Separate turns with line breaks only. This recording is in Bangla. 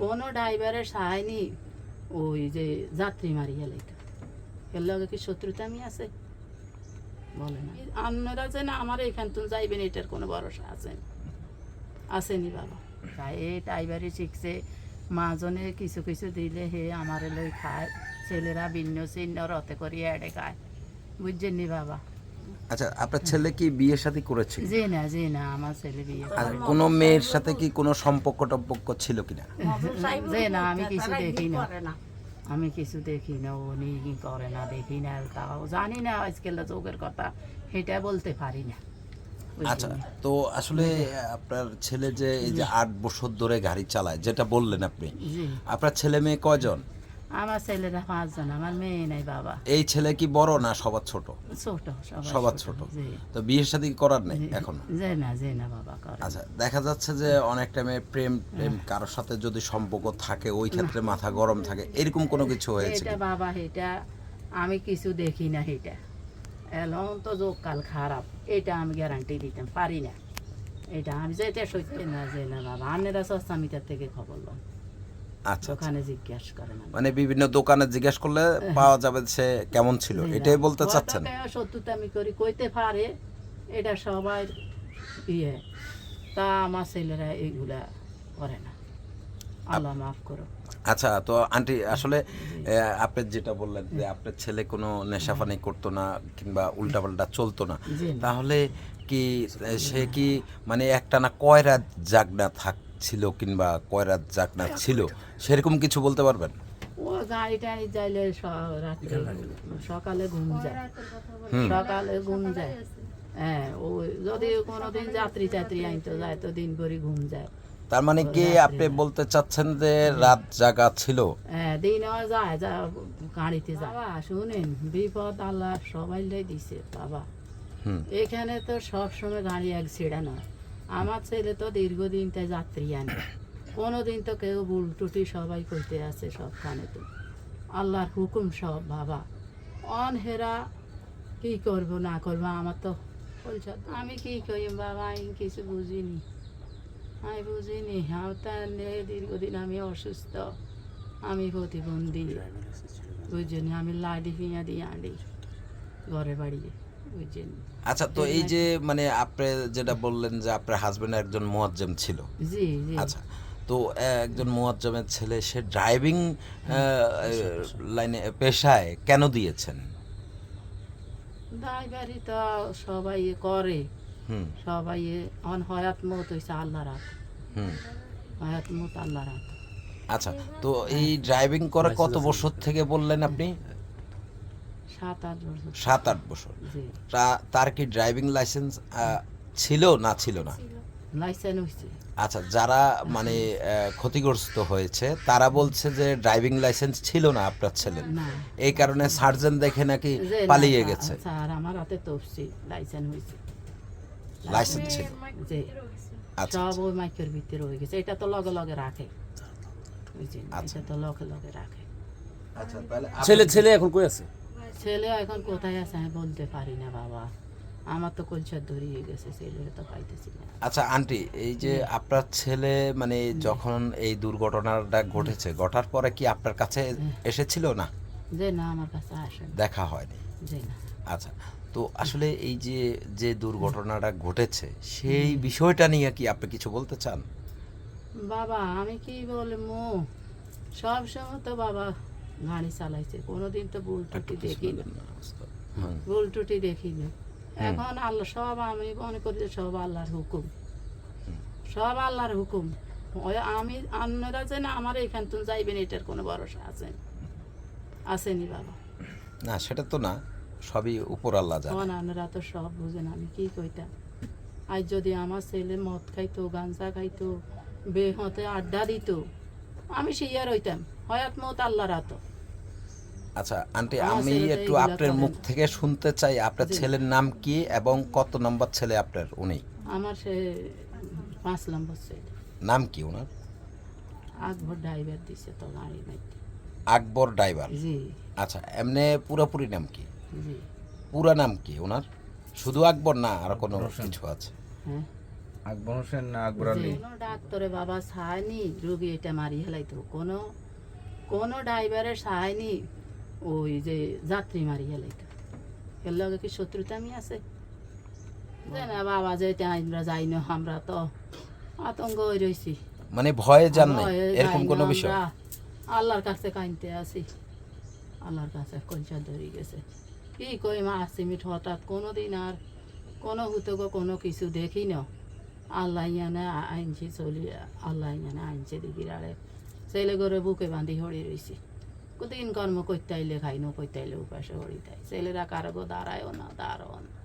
কোনো ড্রাইভারের সাহায্যনি ওই যে যাত্রী মারিয়া লেখা। এর লগে কি শত্রুতা আমি আছে? বলে না। আপনারা যে না আমার এখান তুমি যাইবেন এটার কোনো ভরসা আছে? আসেনি বাবা। তাই এই ড্রাইভারই শিখছে মাজনে কিছু কিছু দিলে হে আমার লই খায় ছেলেরা ভিন্ন চিহ্ন রথে করিয়া এডে খায়। বুঝছেন নি বাবা?
আচ্ছা আপনার ছেলে কি বিয়ে শাদী করেছে
জি না জি না আমার ছেলে বিয়ে
আর কোনো মেয়ের সাথে কি কোনো সম্পর্ক টম্পর্ক ছিল কিনা?
যে না আমি কিছু দেখি না। আমি কিছু দেখি না উনি কি করে না দেখি না তাও জানি না আজকাল যোগের কথা সেটা বলতে পারি না।
আচ্ছা তো আসলে আপনার ছেলে যে এই যে আট বছর ধরে গাড়ি চালায় যেটা বললেন আপনি আপনার ছেলে মেয়ে কয়জন?
আমার ছেলেরা পাঁচজন আমার মেয়ে নাই বাবা।
এই ছেলে কি বড় না সবার ছোট?
ছোট
সবার ছোট। তো বিয়ে শাদী করার নেই এখন?
যে না যে না বাবা
আচ্ছা দেখা যাচ্ছে যে অনেক টাইমে প্রেম প্রেম কারোর সাথে যদি সম্পর্ক থাকে ওই ক্ষেত্রে মাথা গরম থাকে এরকম কোনো কিছু হয়েছে
এটা বাবা এটা আমি কিছু দেখি না এটা। এলন তো যোগ কাল খারাপ এটা আমি গ্যারান্টি দিতে পারি না। এটা আমি যেটা সত্যি না যে না বাবা আনেরা সস্তামিটার থেকে খবর লন
আচ্ছা আচ্ছা।
জিজ্ঞাসা করে
মানে বিভিন্ন দোকানে জিজ্ঞেস করলে পাওয়া যাবে সে কেমন ছিল। এটাই বলতে চাচ্ছেন?
আমি করি কইতে পারে এটা সবাই ইয়ে। তা আমার ছেলেরা এইগুলা করে না। আল্লাহ মাফ করো
আচ্ছা তো আন্টি আসলে আপনি যেটা বললেন যে আপনার ছেলে কোনো নেশাফানি করতো না কিংবা উল্টাপাল্টা চলতো না। তাহলে কি সে কি মানে একটা না কয় রাত জাগনা থাকছিল কিংবা কয় রাত জাগনা ছিল সেরকম কিছু বলতে পারবেন?
ও গাড়ি টাড়ি যাইলে রাত্রে সকালে ঘুম যায়। সকালে ঘুম যায়। হ্যাঁ ও যদি কোনোদিন যাত্রী যায় তো দিন ভরি ঘুম যায়।
তার মানে কি আপনি বলতে চাচ্ছেন যে রাত জাগা ছিল?
হ্যাঁ দিনও যায় যা গাড়িতে যায়। বাবা শুনেন বিপদ আল্লাহ সবাই দিছে বাবা।
হুম।
এখানে তো সবসময় গাড়ি এক ছেড়া নয় আমার ছেলে তো দীর্ঘদিন তাই যাত্রী আনে। কোনোদিন তো কেউ ভুল টুটি সবাই কইতে আছে সবখানে তো। আল্লাহর হুকুম সব বাবা। অনহেরা কি করব না করব আমার তো আমি কি করি বাবা? আমি কিছু বুঝিনি। আমি বুঝিনি। আমার দীর্ঘদিন আমি অসুস্থ। আমি প্রতিবন্ধী। বুঝিনি আমি লাডি ফিয়া দিয়ে আনি ঘরে বাড়িয়ে
আচ্ছা তো এই যে মানে আপনি যেটা বললেন যে আপনার হাজবেন্ড একজন মোয়াজ্জেম ছিল।
জি জি।
আচ্ছা তো একজন মোয়াজ্জমের ছেলে সে ড্রাইভিং লাইনে পেশায় কেন দিয়েছেন?
ড্রাইভারি তো সবাই করে।
হুম।
সবাই অন হয়াত মত হয়েছে আল্লাহ রাত হয়াত মত আল্লাহ রাত
আচ্ছা তো এই ড্রাইভিং করে কত বছর থেকে বললেন আপনি?
সাত আট বছর।
তার কি ড্রাইভিং লাইসেন্স ছিল না ছিল না? আচ্ছা যারা মানে ক্ষতিগ্রস্ত হয়েছে তারা বলছে যে ড্রাইভিং লাইসেন্স ছিল না আপনার ছেলের। এই কারণে সার্জন দেখে নাকি পালিয়ে গেছে।
স্যার আমার হাতে তফসি লাইসেন্স হয়েছে
লাইসেন্স ছিল। আচ্ছা
সব ওই মাইকের ভিতরে হয়ে গেছে। এটা তো লগে লগে রাখে।
আচ্ছা।
তো লগে লগে রাখে।
আচ্ছা তাহলে
ছেলে ছেলে এখন কই আছে?
ছেলে এখন কোথায় আছে আমি বলতে পারি না বাবা। আমার তো কলচার ধরিয়ে গেছে ছেলে তো পাইতেছি না।
আচ্ছা আন্টি এই যে আপনার ছেলে মানে যখন এই দুর্ঘটনাটা ঘটেছে ঘটার পরে কি আপনার কাছে এসেছিল না?
যে না আমার কাছে আসে
দেখা হয়নি।
যে না।
আচ্ছা তো আসলে এই যে যে দুর্ঘটনাটা ঘটেছে সেই বিষয়টা নিয়ে কি আপনি কিছু বলতে চান?
বাবা আমি কি বলব? সব সময় তো বাবা গাড়ি চালাইছে। কোনোদিন তো ভুল টুটি দেখি না ভুল টুটি দেখি না এখন আল্লাহ সব আমি মনে করি যে সব আল্লাহর হুকুম। সব আল্লাহর হুকুম। আমি অন্যরা যে না আমার এখান থেকে যাইবেন এটার কোনো ভরসা আছে? আসেনি বাবা।
না সেটা তো না। সবই উপর আল্লাহ জানে।
আপনারা তো সব বুঝেন আমি কি কইতাম? আজ যদি আমার ছেলে মদ খাইতো গাঞ্জা খাইতো বে হতে আড্ডা দিত আমি সেই আর হইতাম। হয়াত মত আল্লাহর রাত
আচ্ছা আন্টি আমি একটু আপনার মুখ থেকে শুনতে চাই আপনার ছেলের নাম কি এবং কত নম্বর ছেলে আপনার উনি?
আমার সে পাঁচ নম্বর ছেলে।
নাম কি ওনার?
আকবর ড্রাইভার দিছে তো গাড়ি
আকবর ড্রাইভার?
জি।
আচ্ছা এমনি পুরোপুরি নাম কি?
জি।
পুরা নাম কি ওনার? শুধু আকবর না আর কোনো কিছু আছে?
হ্যাঁ।
আকবর হোসেন না আকবর আলী?
কোনো ডাক্তারে বাবা সায়নি রোগী এটা মারি হেলাইতো কোনো কোনো ড্রাইভারের সায়নি ওই যে যাত্রী মারি হেলাইতো এর লগে কি শত্রুতামি আছে? যে বাবা যেতে আমরা যাই না আমরা তো আতঙ্ক হয়ে রয়েছি
মানে ভয়ে যান
ভয়ে
এরকম কোনো বিষয়?
আল্লাহর কাছে কাইনতে আছি। আল্লাহর কাছে কঞ্চা ধরে গেছে। কি কই মা আসিমিট হঠাৎ কোনো দিন আর কোনো হুতক কোনো কিছু দেখি না। আল্লাহ ইয়ানে আইনছি চলি আল্লাহ ইয়ানে আইনছে আরে ছেলে করে বুকে বাঁধি হরি রয়েছি দিন কর্ম করতে আইলে খাই ন করতে আইলে উপাসে হরি তাই। ছেলেরা কারও দাঁড়ায়ও না দাঁড়াও না।